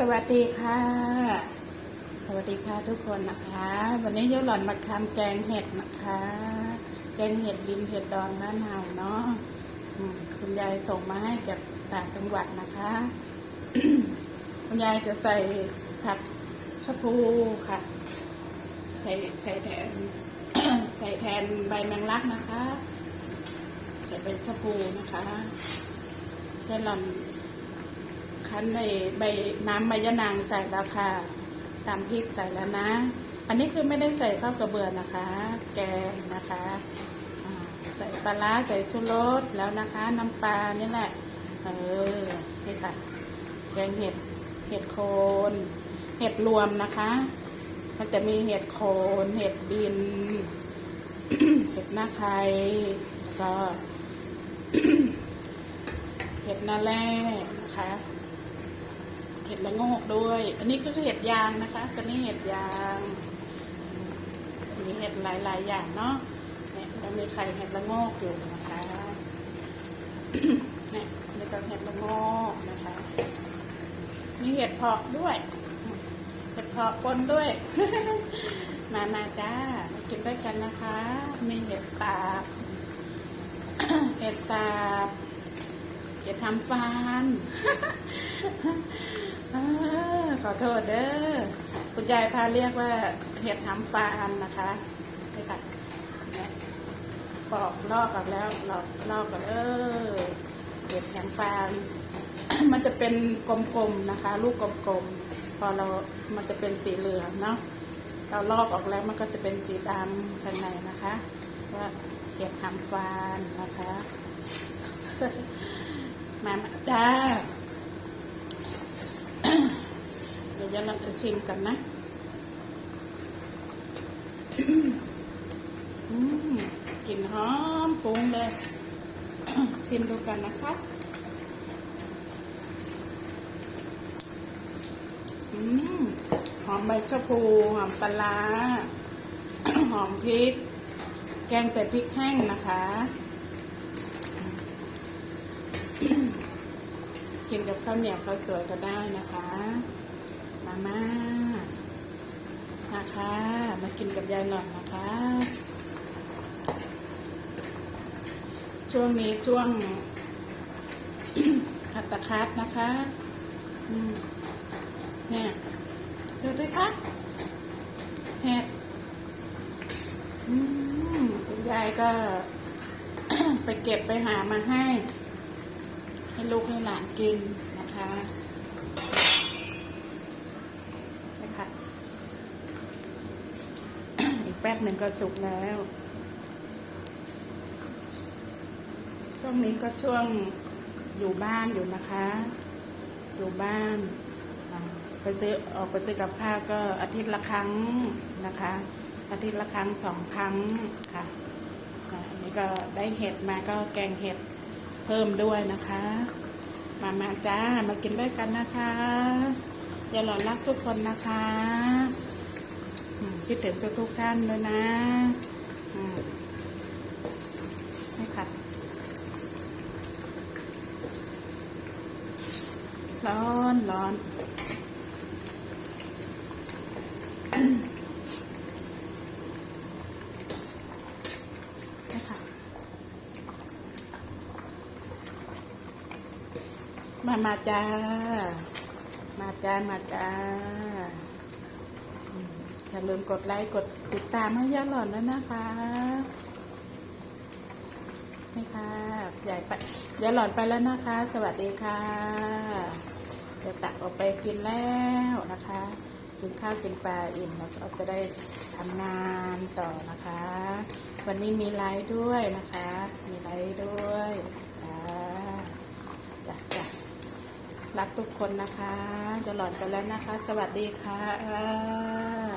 สวัสดีค่ะ สวัสดีค่ะทุกคนนะคะ วันนี้ยกหล่อนมาทำแกงเห็ดนะคะ แกงเห็ดดินเห็ดดองบ้านเฮาเนาะคุณยายส่งมาให้จากต่างจังหวัดนะคะ คุณยายจะใส่ผักชะพูค่ะ ใส่ใส่แทนใส่แทนใบแมงลักนะคะ ใส่ใบชะพูนะคะแค่หล่อน คั้นในใบน้ำใบยะนางใส่แล้วค่ะตามพริกใส่แล้วนะ อันนี้คือไม่ได้ใส่ข้าวกระเบือนะคะ แกงนะคะใส่ปลาร้าใส่ชูรสแล้วนะคะ น้ำปลานี่แหละ เออนี่ค่ะแกงเห็ดเห็ดโคนเห็ดรวมนะคะ มันจะมีเห็ดโคนเห็ดดิน เห็ดหน้าไข่ก็ เห็ดหน้าแร่นะคะ ห็ดละโงกด้วย อันนี้ก็คือเห็ดยางนะคะตัวนี้เห็ดยางมีเห็ดหลายๆอย่างเนาะเนี่ยแล้วมีไข่เห็ดละโงกอยู่นะคะเนี่ยมีตัวเห็ดละโงกนะคะ มีเห็ดเพาะด้วยเห็ดเพาะปนด้วย มามาจ้ามากินด้วยกันนะคะ มีเห็ดตาบเห็ดตาบเห็ดทำฟาน ขอโทษเด้อ คุณยายพาเรียกว่าเห็ดหำฟานนะคะนี่ค่ะปอกลอกออกแล้วลอกลอกออกเออเห็ดหำฟานมันจะเป็นกลมๆนะคะ ลูกกลมๆ พอเรา มันจะเป็นสีเหลืองเนาะ เราลอกออกแล้วมันก็จะเป็นสีดำข้างในนะคะว่าเห็ดหำฟานนะคะ มามาจ้า เดี๋ยวเราจะชิมกันนะอืมกลิ่นหอมฟุ้งเลย ชิมดูกันนะคะอืมหอมใบชะพูหอมปลาหอมพริก แกงใส่พริกแห้งนะคะกินกับข้าวเหนียวข้าวสวยก็ได้นะคะ มาม่านะคะ มากินกับยายหล่อนนะคะ ช่วงนี้ช่วงหัตถคัดนะคะเนี่ยดูด้วยคะเห็ดอืมคุณยายก็ไปเก็บไปหามาให้ ให้ลูกให้หลานกินนะคะ อีกแป๊บหนึ่งก็สุกแล้ว ช่วงนี้ก็ช่วงอยู่บ้านอยู่นะคะ อยู่บ้านไปซื้อออกไปซื้อกับข้าวก็อาทิตย์ละครั้งนะคะ อาทิตย์ละครั้งสองครั้งค่ะอันนี้ก็ได้เห็ดมาก็แกงเห็ดเพิ่มด้วยนะคะ มามาจ้ามากินด้วยกันนะคะอย่าหลอนรักทุกคนนะคะ คิดถึงทุกๆท่านเลยนะอืมนี่ค่ะร้อนร้อนมา มาจ้า มาจ้า มาจ้า อย่าลืมกดไลค์กดติดตามให้ย่าหล่อนด้วยนะคะนี่ค่ะใหญ่ไปย่าหล่อนไปแล้วนะคะ สวัสดีค่ะเดี๋ยวตักออกไปกินแล้วนะคะ กินข้าวกินปลาอิ่มแล้วก็จะได้ทำงานต่อนะคะ วันนี้มีไลฟ์ด้วยนะคะ มีไลฟ์ด้วยจ้าจ้ะจ้ะรักทุกคนนะคะจะหลอนไปแล้วนะคะ สวัสดีค่ะ